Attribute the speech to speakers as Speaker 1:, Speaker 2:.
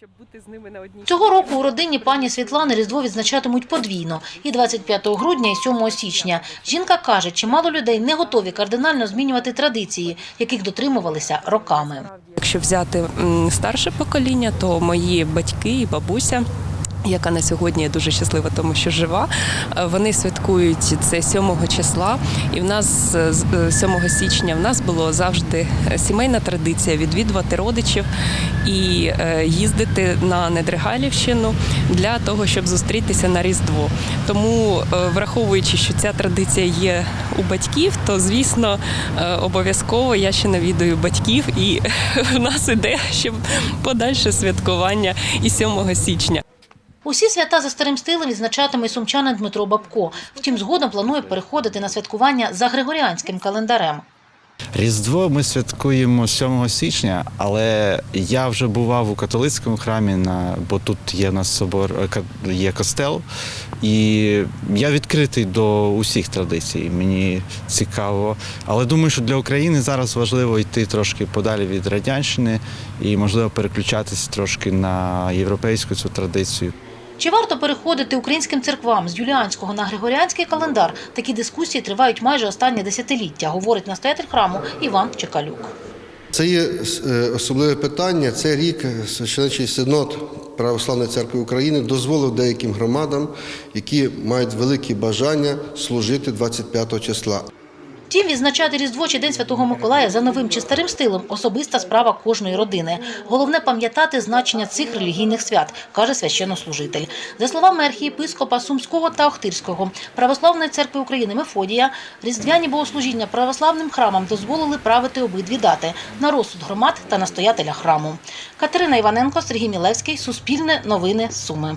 Speaker 1: щоб бути з ними на одній
Speaker 2: Цього року у родині пані Світлани Різдво відзначатимуть подвійно – і 25 грудня, і 7 січня. Жінка каже, чимало людей не готові кардинально змінювати традиції, яких дотримувалися роками.
Speaker 1: Якщо взяти старше покоління, то мої батьки і бабуся. Яка на сьогодні дуже щаслива, тому що жива. е, Вони святкують це 7 числа, і в нас е, з е, 7 січня в нас було завжди е, сімейна традиція відвідувати родичів і е, їздити на Недригалівщину для того, щоб зустрітися на Різдво. Тому, е, враховуючи, що ця традиція є у батьків, то звісно е, обов'язково я ще навідую батьків, і в нас іде ще подальше святкування і 7 січня.
Speaker 2: Усі свята за старим стилем відзначатиме й сумчанин Дмитро Бабко. Втім, згодом планує переходити на святкування за григоріанським календарем.
Speaker 3: Різдво ми святкуємо 7 січня, але я вже бував у католицькому храмі, на, бо тут є у нас собор, е, є костел, і я відкритий до усіх традицій. Мені цікаво. Але думаю, що для України зараз важливо йти трошки подалі від радянщини і, можливо, переключатися трошки на європейську цю традицію.
Speaker 2: Чи варто переходити українським церквам з юліанського на григоріанський календар? Такі дискусії тривають майже останнє десятиліття, говорить настоятель храму Іван Чекалюк.
Speaker 4: Це є е, особливе питання. Це рік священичий синод Православної церкви України дозволив деяким громадам, які мають великі бажання служити 25 числа.
Speaker 2: Втім, відзначати Різдво чи День Святого Миколая за новим чи старим стилем – особиста справа кожної родини. Головне – пам'ятати значення цих релігійних свят, каже священнослужитель. За словами архієпископа Сумського та Охтирського Православної церкви України Мефодія, різдвяні богослужіння православним храмам дозволили правити обидві дати – на розсуд громад та настоятеля храму. Катерина Іваненко, Сергій Мілевський, Суспільне, Новини, Суми.